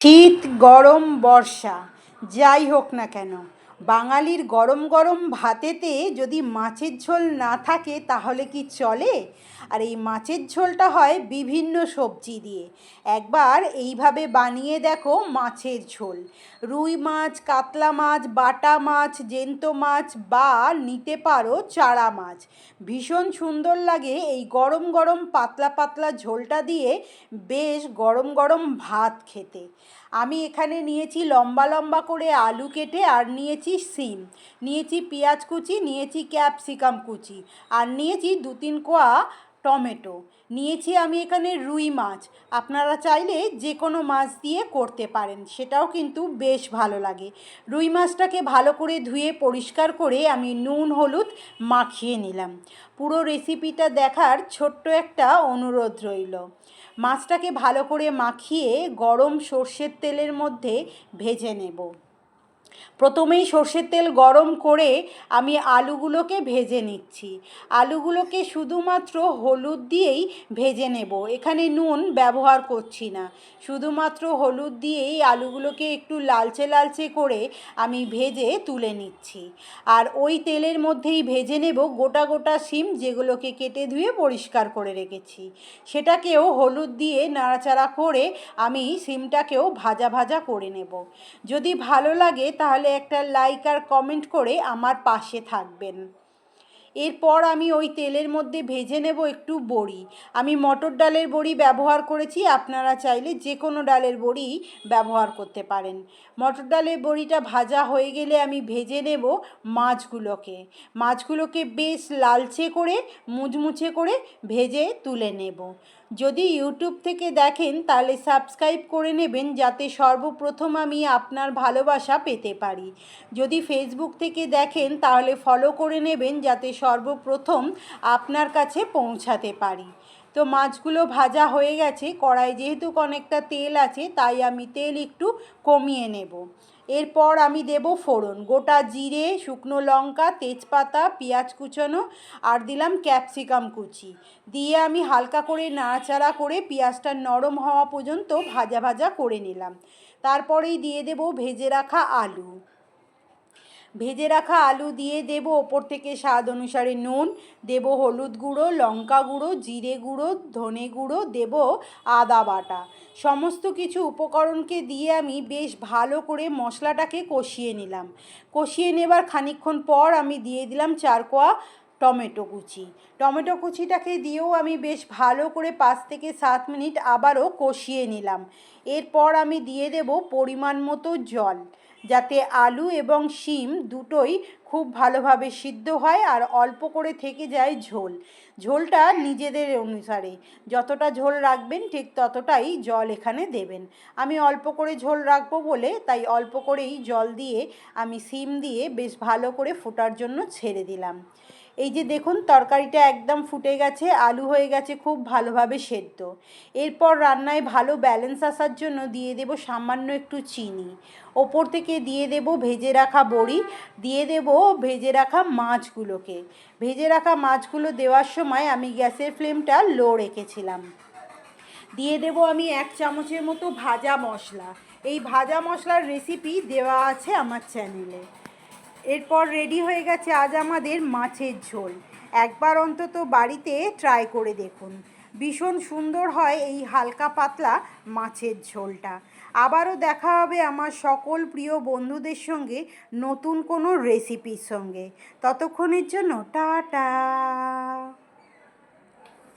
শীত গরম বর্ষা যাই হোক না কেন। বাঙালির গরম গরম ভাতেতে যদি মাছের ঝোল না থাকে, তাহলে কি চলে? আর এই মাছের ঝোলটা হয় বিভিন্ন সবজি দিয়ে। একবার এইভাবে বানিয়ে দেখো মাছের ঝোল। রুই মাছ, কাতলা মাছ, বাটা মাছ, জেন্ত মাছ বা নিতে পারো চারা মাছ। ভীষণ সুন্দর লাগে এই গরম গরম পাতলা পাতলা ঝোলটা দিয়ে বেশ গরম গরম ভাত খেতে। আমি এখানে নিয়েছি লম্বা লম্বা করে আলু কেটে, আর নিয়েছি সিম। নিয়েছি পেঁয়াজ কুচি, নিয়েছি ক্যাপসিকাম কুচি, আর নিয়েছি দু তিন কোয়া টমেটো। নিয়েছি আমি এখানে রুই মাছ। আপনারা চাইলে যে কোনো মাছ দিয়ে করতে পারেন, সেটাও কিন্তু বেশ ভালো লাগে। রুই মাছটাকে ভালো করে ধুয়ে পরিষ্কার করে আমি নুন, হলুদ মাখিয়ে নিলাম। পুরো রেসিপিটা দেখার ছোট্ট একটা অনুরোধ রইল। মাছটাকে ভালো করে মাখিয়ে গরম সর্ষের তেলের মধ্যে ভেজে নেব। প্রথমেই সর্ষের তেল গরম করে আমি আলুগুলোকে ভেজে নিচ্ছি। আলুগুলোকে শুধুমাত্র হলুদ দিয়েই ভেজে নেব। এখানে নুন ব্যবহার করছি না। শুধুমাত্র হলুদ দিয়েই আলুগুলোকে একটু লালচে লালচে করে আমি ভেজে তুলে নিচ্ছি। আর ওই তেলের মধ্যেই ভেজে নেব গোটা গোটা শিম যেগুলোকে কেটে ধুয়ে পরিষ্কার করে রেখেছি। সেটাকেও হলুদ দিয়ে নাড়াচাড়া করে আমি শিমটাকেও ভাজা ভাজা করে নেব। যদি ভালো লাগে তাহলে একটা লাইক আর কমেন্ট করে আমার পাশে থাকবেন। এরপর আমি ওই তেলের মধ্যে ভেজে নেব একটু বড়ি। আমি মটর ডালের বড়ি ব্যবহার করেছি, আপনারা চাইলে যে কোনো ডালের বড়ি ব্যবহার করতে পারেন। মটর ডালের বড়িটা ভাজা হয়ে গেলে আমি ভেজে নেব মাছগুলোকে। মাছগুলোকে বেশ লালচে করে, মুচমুচে করে ভেজে তুলে নেব। যদি ইউটিউব থেকে দেখেন, তাহলে সাবস্ক্রাইব করে নেবেন, যাতে সর্বপ্রথম আমি আপনার ভালোবাসা পেতে পারি। যদি ফেসবুক থেকে দেখেন, তাহলে ফলো করে নেবেন, যাতে সর্বপ্রথম আপনার কাছে পৌঁছাতে পারি। তো মাছগুলো ভাজা হয়ে গেছে, কড়াই যেহেতু অনেকটা তেল আছে, তাই আমি তেল একটু কমিয়ে নেব। এরপর আমি দেব ফোড়ন, গোটা জিরে, শুকনো লঙ্কা, তেজপাতা, পেঁয়াজ কুচানো, আর দিলাম ক্যাপসিকাম কুচি। দিয়ে আমি হালকা করে নাড়াচাড়া করে পেঁয়াজটা নরম হওয়া পর্যন্ত ভাজা ভাজা করে নিলাম। তারপরেই দিয়ে দেব ভেজে রাখা আলু। ভেজে রাখা আলু দিয়ে দেব ওপর থেকে স্বাদ অনুসারে নুন। দেব হলুদ গুঁড়ো, লঙ্কা গুঁড়ো, জিরে গুঁড়ো, ধনে গুঁড়ো, দেব আদা বাটা। সমস্ত কিছু উপকরণকে দিয়ে আমি বেশ ভালো করে মশলাটাকে কষিয়ে নিলাম। কষিয়ে নেবার খানিকক্ষণ পর আমি দিয়ে দিলাম চারকোয়া টমেটো কুচি। টমেটো কুচিটাকে দিয়েও আমি বেশ ভালো করে পাঁচ থেকে সাত মিনিট আবারও কষিয়ে নিলাম। এরপর আমি দিয়ে দেব পরিমাণ মতো জল। যাতে আলু এবং শিম দুটোই খুব ভালোভাবে সিদ্ধ হয় আর অল্প করে থেকে যায় ঝোল। ঝোলটা নিজেদের অনুসারে। যতটা ঝোল রাখবেন ঠিক ততটাই জল এখানে দেবেন। আমি অল্প করে ঝোল রাখব বলে, তাই অল্প করেই জল দিয়ে আমি শিম দিয়ে বেশ ভালো করে ফোটার জন্য ছেড়ে দিলাম। এই যে দেখুন, তরকারিটা একদম ফুটে গেছে, আলু হয়ে গেছে, খুব ভালোভাবে সেদ্ধ। এরপর রান্নায় ভালো ব্যালেন্স আসার জন্য দিয়ে দেব সামান্য একটু চিনি। ওপর থেকে দিয়ে দেব ভেজে রাখা বড়ি, দিয়ে দেব ভেজে রাখা মাছগুলোকে। ভেজে রাখা মাছগুলো দেওয়ার সময় আমি গ্যাসের ফ্লেমটা লো রেখেছিলাম। দিয়ে দেব আমি এক চামচের মতো ভাজা মশলা। এই ভাজা মশলার রেসিপি দেওয়া আছে আমার চ্যানেলে এরপর রেডি হয়ে গেছে আজ আমাদের মাছের ঝোল। একবার অন্তত বাড়িতে ট্রাই করে দেখুন। ভীষণ সুন্দর হয় এই হালকা পাতলা মাছের ঝোলটা। আবারও দেখা হবে আমার সকল প্রিয় বন্ধুদের সঙ্গে নতুন কোনো রেসিপির সঙ্গে। ততক্ষণের জন্য টাটা!